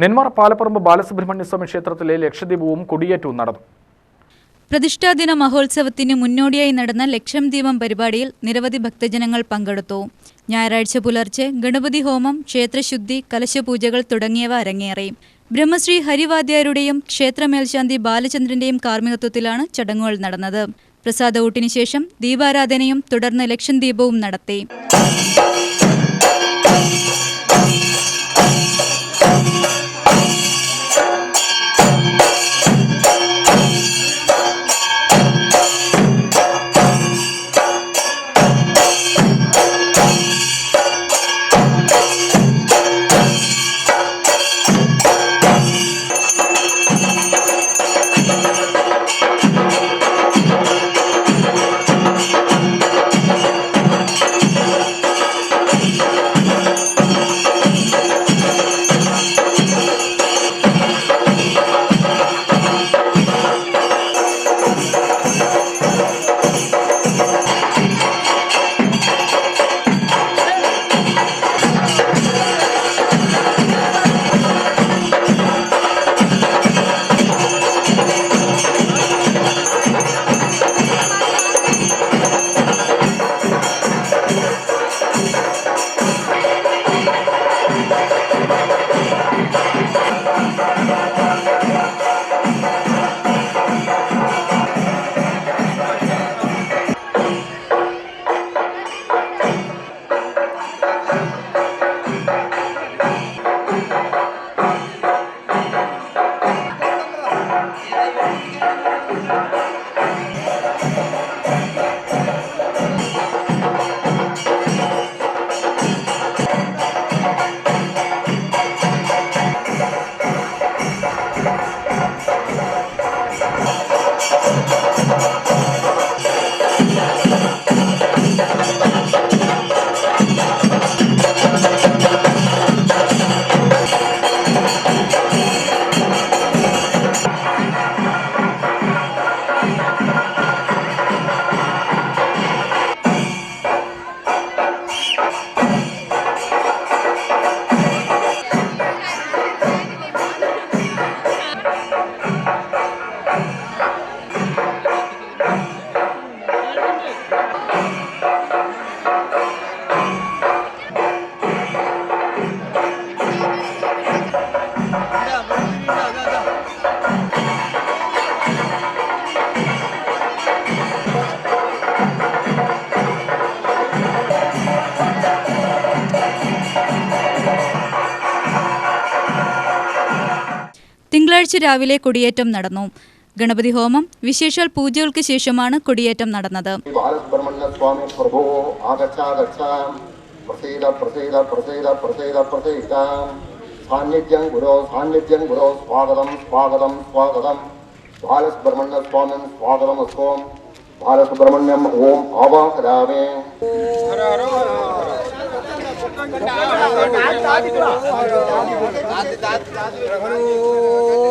നെന്മാർ പാലപ്പറമ്പ് ബാലസുബ്രഹ്മണ്യ സ്വാമി ക്ഷേത്രത്തിലെ ലക്ഷദ്വീപവും കൊടിയേറ്റവും നടന്നു. പ്രതിഷ്ഠാദിന മഹോത്സവത്തിന് മുന്നോടിയായി നടന്ന ലക്ഷം ദീപം പരിപാടിയിൽ നിരവധി ഭക്തജനങ്ങൾ പങ്കെടുത്തു. ഞായറാഴ്ച പുലർച്ചെ ഗണപതി ഹോമം ക്ഷേത്രശുദ്ധി കലശപൂജകൾ തുടങ്ങിയവ അരങ്ങേറി. ബ്രഹ്മശ്രീ ഹരിവാദ്യാരുടെയും ക്ഷേത്രമേൽശാന്തി ബാലചന്ദ്രന്റെയും കാർമ്മികത്വത്തിലാണ് ചടങ്ങുകൾ നടന്നത്. പ്രസാദ ഊട്ടിന് ശേഷം ദീപാരാധനയും തുടർന്ന് ലക്ഷം ദീപവും നടത്തി. തിങ്കളാഴ്ച രാവിലെ കൊടിയേറ്റം നടന്നു. ഗണപതി ഹോമം വിശേഷാൽ പൂജകൾക്ക് ശേഷമാണ് കൊടിയേറ്റം നടന്നത്. ബാലസുബ്രഹ്മണ്യ സ്വാമി പ്രഭോ ആഗച്ഛാഗച്ഛ. പ്രസീത പ്രസീത പ്രസീത പ്രസീത പ്രസീത. സാന്നിധ്യം ഗുരോ സാന്നിധ്യം ഗുരോ സ്വാഗതം സ്വാഗതം സ്വാഗതം. ബാലസുബ്രഹ്മണ്യ സ്വാമി സ്വാഗതം അസ്വം ബാലസുബ്രഹ്മണ്യം ഓം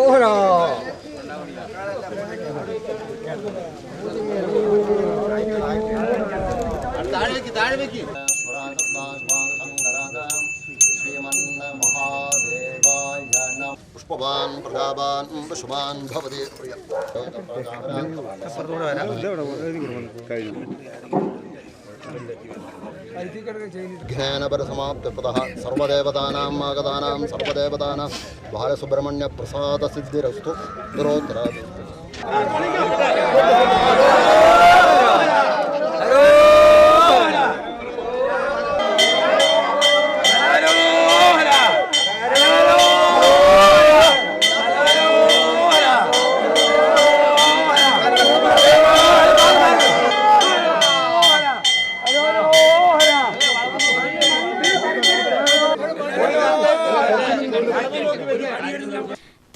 ആവാഹരാമേ പുഷ്പവാൻ പ്രജാവാൻ പശുവാൻ ഭവതി പ്രിയ జ్ఞానపర సమాప్తిపద సర్వదేవతానాం ఆగతానాం సర్వదేవతానాం బాలసుబ్రహ్మణ్య ప్రసాద సిద్ధిరస్తు దురోత్తర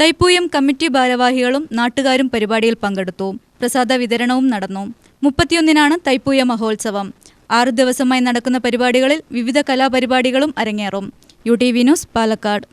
തൈപ്പൂയം കമ്മിറ്റി ഭാരവാഹികളും നാട്ടുകാരും പരിപാടിയിൽ പങ്കെടുത്തു. പ്രസാദ വിതരണവും നടന്നു. മുപ്പത്തിയൊന്നിനാണ് തൈപ്പൂയ മഹോത്സവം. ആറു ദിവസമായി നടക്കുന്ന പരിപാടികളിൽ വിവിധ കലാപരിപാടികളും അരങ്ങേറും. U T V news Palakkad.